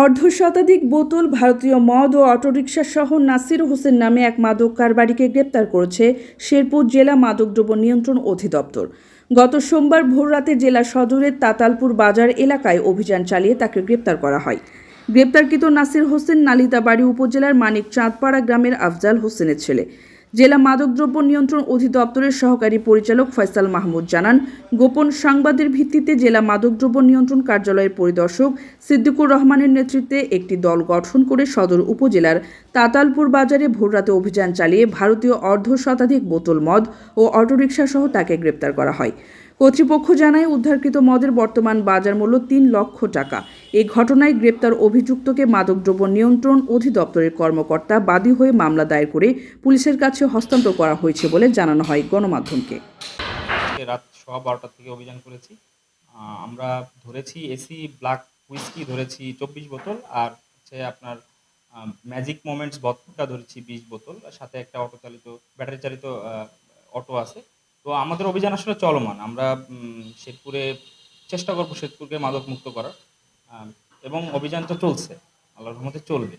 অর্ধ শতাধিক বোতল ভারতীয় মদ ও অটোরিকশা সহ নাসির হোসেন নামে এক মাদক কারবারিকে গ্রেপ্তার করেছে শেরপুর জেলা মাদকদ্রব্য নিয়ন্ত্রণ অধিদপ্তর। গত সোমবার ভোররাতে জেলা সদরের তাতালপুর বাজার এলাকায় অভিযান চালিয়ে তাকে গ্রেপ্তার করা হয়। গ্রেপ্তারকৃত নাসির হোসেন নালিতাবাড়ি উপজেলার মানিক চাঁদপাড়া গ্রামের আফজাল হোসেনের ছেলে। জেলা মাদকদ্রব্য নিয়ন্ত্রণ অধিদপ্তরের সহকারী পরিচালক ফয়সাল মাহমুদ জানান, গোপন সংবাদের ভিত্তিতে জেলা মাদকদ্রব্য নিয়ন্ত্রণ কার্যালয়ের পরিদর্শক সিদ্দিকুর রহমানের নেতৃত্বে একটি দল গঠন করে সদর উপজেলার তাতালপুর বাজারে ভোররাতে অভিযান চালিয়ে ভারতীয় অর্ধ শতাধিক বোতল মদ ও অটোরিকশাসহ তাকে গ্রেপ্তার করা হয়। কর্তৃপক্ষ জানায়, উদ্ধারকৃত মদের বর্তমান বাজার মূল্য তিন লক্ষ টাকা। এই ঘটনায় গ্রেপ্তার অভিযুক্তকে মাদকদ্রব্য নিয়ন্ত্রণ অধিদপ্তরের কর্মকর্তা বাদী হয়ে মামলা দায়ের করে পুলিশের কাছে হস্তান্তর করা হয়েছে বলে জানানো হয় গণমাধ্যমকে। রাত সোয়া বারোটার থেকে অভিযান করেছি। আমরা ধরেছি এসি, ব্ল্যাক হুইস্কি ধরেছি চব্বিশ বোতল আর হচ্ছে আপনার ম্যাজিক মোমেন্টস ভদকা ধরেছি বিশ বোতল। সাথে একটা অটো চালিত ব্যাটারি চালিত অটো আছে। তো আমাদের অভিযান আসলে চলমান। আমরা শেখপুরে চেষ্টা করব শেখপুরকে মাদক মুক্ত করার এবং অভিযান তো চলছে। আল্লাহর রহমতে চলবে।